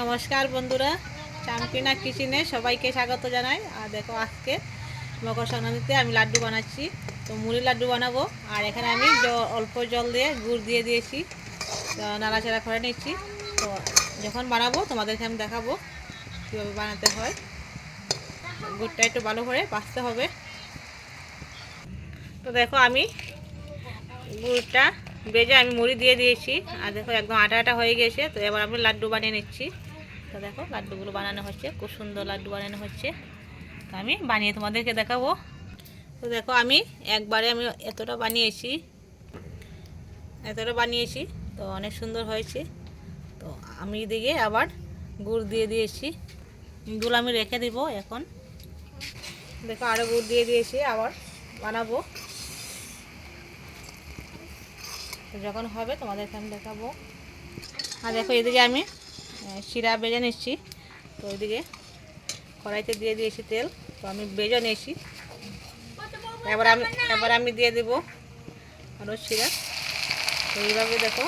নমস্কার বন্ধুরা চাম্পিনা কিচেনে সবাইকে স্বাগত জানাই। আর দেখো আজকে মকর সংক্রান্তিতে আমি লাড্ডু বানাচ্ছি। তো মুড়ি লাড্ডু বানাবো। আর এখানে আমি অল্প জল দিয়ে গুড় দিয়ে দিয়েছি। তো নাড়াচাড়া করে নিচ্ছি। তো যখন বানাবো, তোমাদেরকে আমি দেখাবো কীভাবে বানাতে হয়। গুড়টা একটু ভালো করে বাঁচতে হবে। তো দেখো আমি গুড়টা বেজে আমি মুড়ি দিয়ে দিয়েছি। আর দেখো একদম আটা আটা হয়ে গেছে। তো এবার আমি লাড্ডু বানিয়ে নিচ্ছি। তো দেখো, লাড্ডুগুলো বানানো হচ্ছে, খুব সুন্দর লাড্ডু বানানো হচ্ছে। তো আমি বানিয়ে তোমাদেরকে দেখাবো। তো দেখো, আমি একবারে আমি এতটা বানিয়েছি এতটা বানিয়েছি, তো অনেক সুন্দর হয়েছে। তো আমি এদিকে আবার গুড় দিয়ে দিয়েছি। গুড় আমি রেখে দিব এখন। দেখো আরও গুড় দিয়ে দিয়েছি, আবার বানাবো। যখন হবে তোমাদেরকে আমি দেখাবো। আর দেখো, এদিকে আমি শিরা বেজে নিচ্ছি। তো ওইদিকে কড়াইতে দিয়ে দিয়েছি তেল। তো আমি বেজে নিয়েছি। এবার আমি এবার আমি দিয়ে দেবো আরও শিরা। তো এইভাবে দেখো,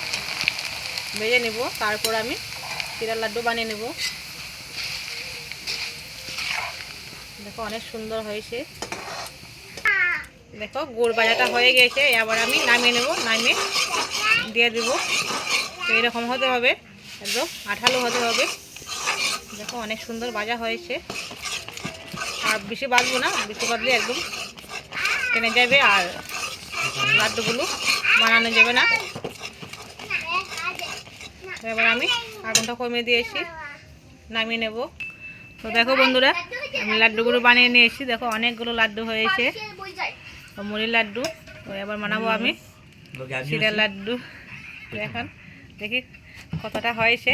বেজে নেব। তারপর আমি শিরার লাড্ডু বানিয়ে নেব। দেখো, অনেক সুন্দর হয়েছে। দেখো, গুড় বাজাটা হয়ে গেছে। এবার আমি নামিয়ে নেব, নামিয়ে দিয়ে দেবো। তো এরকম হতে হবে। একদম আঠালো হতে হবে। দেখো অনেক সুন্দর ভাজা হয়েছে। আর বেশি বাঁধবো না বেশি বাঁধলে একদম টেনে যাবে আর লাড্ডুগুলো বানানো যাবে না। এবার আমি আগুনটা কমিয়ে দিয়েছি নামিয়ে নেব। তো দেখো বন্ধুরা আমি লাড্ডুগুলো বানিয়ে নিয়েছি। দেখো অনেকগুলো লাড্ডু হয়েছে। মুড়ির লাড্ডু তো এবার বানাবো আমি। চিড়ের লাড্ডু তো এখন দেখি কতটা হয়েছে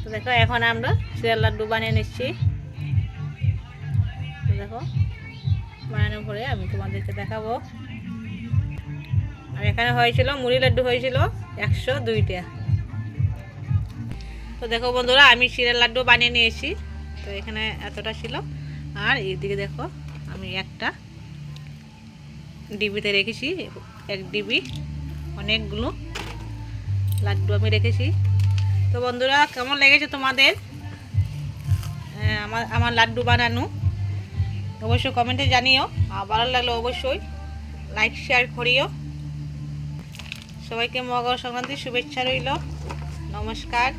তো দেখো, এখন আমরা চিড়ের লাড্ডু বানিয়ে নিচ্ছি। তো দেখো বানানো পরে আমি তোমাদেরকে দেখাবো। আর এখানে হয়েছিল, মুড়ি লাড্ডু হয়েছিল একশো দুইটা। তো দেখো বন্ধুরা, আমি চিড়ের লাড্ডু বানিয়ে নিয়েছি। তো এখানে এতটা ছিল। আর এইদিকে দেখো, আমি একটা ডিবিতে রেখেছি, এক ডিবি, অনেকগুলো। লাড্ডু আমি রেখেছি। তো বন্ধুরা কেমন লেগেছে তোমাদের? আহ, আমার আমার লাড্ডু বানানো। অবশ্যই কমেন্টে জানিও আর ভালো লাগল অবশ্যই লাইক শেয়ার করিও। সবাইকে মকর সংক্রান্তির শুভেচ্ছা রইল। নমস্কার।